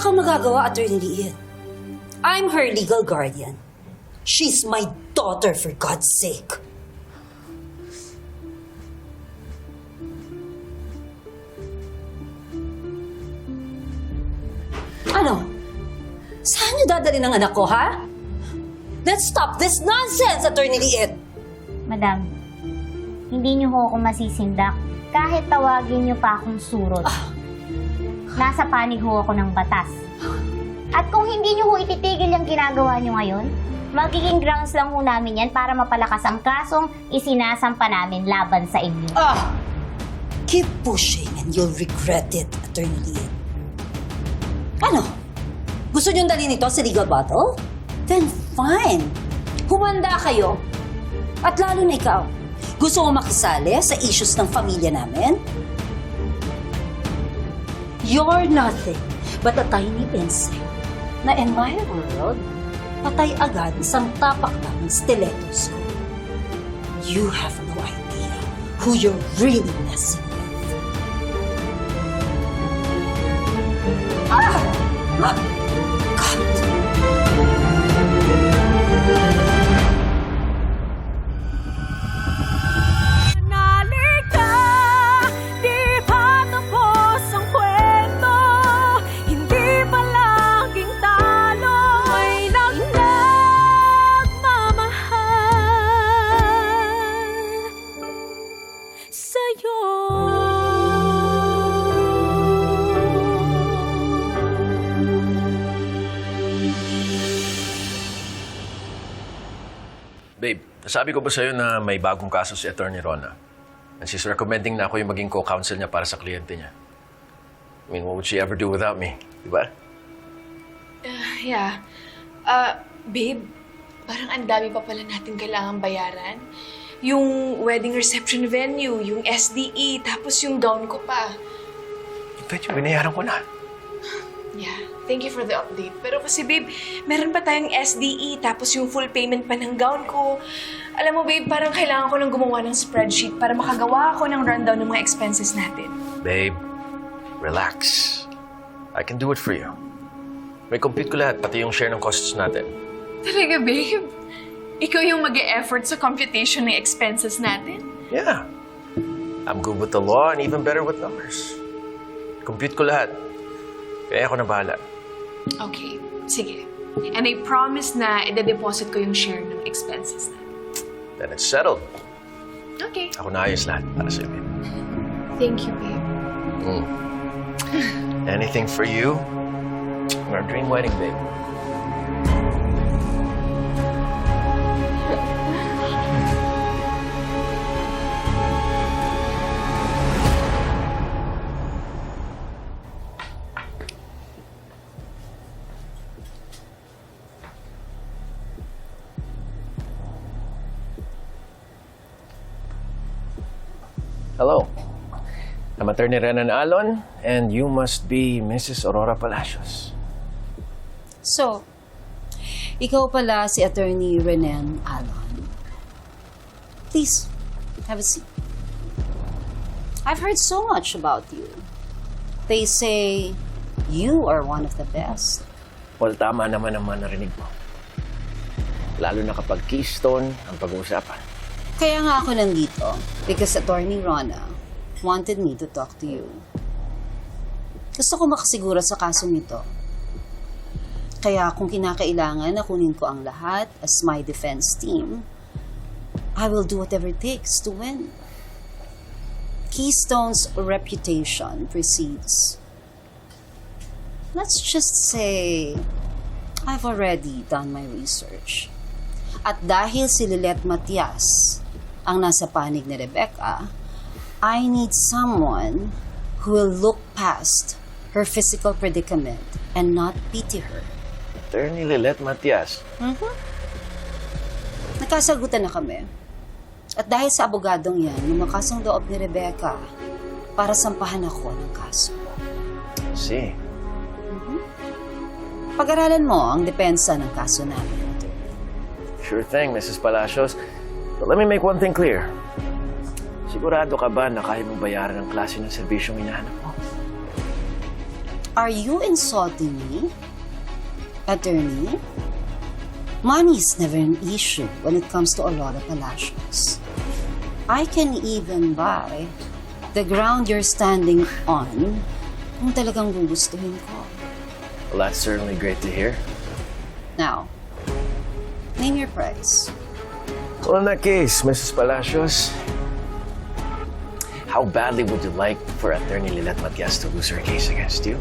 kang magagawa, Attorney Liit. I'm her legal guardian. She's my daughter, for God's sake. Ano? Saan niyo dadali ng anak ko, ha? Let's stop this nonsense, Attorney Liit! Madam, hindi niyo ho ako masisindak kahit tawagin niyo pa akong surot. Nasa panig ho ako ng batas. At kung hindi niyo ho ititigil yung ginagawa niyo ngayon, magiging grounds lang ho namin yan para mapalakas ang kasong isinasampa namin laban sa inyo. Ah! Keep pushing and you'll regret it, Attorney Liit. Ano? Gusto niyong dalhin ito sa legal battle? Then fine. Humanda kayo. At lalo na ikaw. Gusto mo makisali sa issues ng pamilya namin? You're nothing but a tiny insect na in my world, patay agad isang tapak ng stilettos ko. You have no idea who you're really messing with. Ah! Ah! Nasabi ko ba sa'yo na may bagong kaso si Attorney Rona? And she's recommending na ako yung maging co-counsel niya para sa kliyente niya. I mean, what would she ever do without me? Di ba? Yeah. Uh, babe, parang ang dami pa pala natin kailangan bayaran. Yung wedding reception venue, yung SDE, tapos yung gown ko pa. Yung binayaran ko na. Yeah, thank you for the update. Pero kasi babe, meron pa tayong SDE, tapos yung full payment pa ng gown ko. Alam mo babe, parang kailangan ko lang gumawa ng spreadsheet para makagawa ako ng rundown ng mga expenses natin. Babe, relax. I can do it for you. May compute ko lahat, pati yung share ng costs natin. Talaga babe? Ikaw yung mag effort sa computation ng expenses natin? Yeah. I'm good with the law and even better with numbers. Compute ko lahat. Kaya ako na bahala. Okay, sige. And I promise na ide-deposit ko yung share ng expenses natin. Then it's settled. Okay. Ako na ayos lahat para sa'yo, babe. Thank you, babe. Mm. Anything for you? Our dream wedding, babe. Hello. I'm Attorney Renan Alon, and you must be Mrs. Aurora Palacios. So, ikaw pala si Attorney Renan Alon. Please, have a seat. I've heard so much about you. They say you are one of the best. Well, tama naman ang mga narinig mo. Lalo na kapag Keystone ang pag-uusapan. Kaya nga ako nandito because Attorney Rona wanted me to talk to you. Gusto ko makasigura sa kasong ito. Kaya kung kinakailangan na kunin ko ang lahat as my defense team, I will do whatever it takes to win. Keystone's reputation precedes. Let's just say I've already done my research. At dahil si Lilet Matias ang nasa panig ni Rebecca, I need someone who will look past her physical predicament and not pity her. Attorney Lilet Matias. Nagkasagutan na kami. At dahil sa abogadong yan, lumakas ang loob ni Rebecca para sampahan ako ng kaso. See. Pag-aralan mo ang depensa ng kaso namin. Sure thing, Mrs. Palacios. But let me make one thing clear. Sigurado ka ba na kaya mong bayaran ang klase ng serbisyong hinahanap mo? Are you insulting me? Attorney? Money is never an issue when it comes to Aurora Palacios. I can even buy the ground you're standing on kung talagang gugustuhin ko. Well, that's certainly great to hear. Now, name your price. In that case, Mrs. Palacios, how badly would you like for Attorney Lilet Matias to lose her case against you?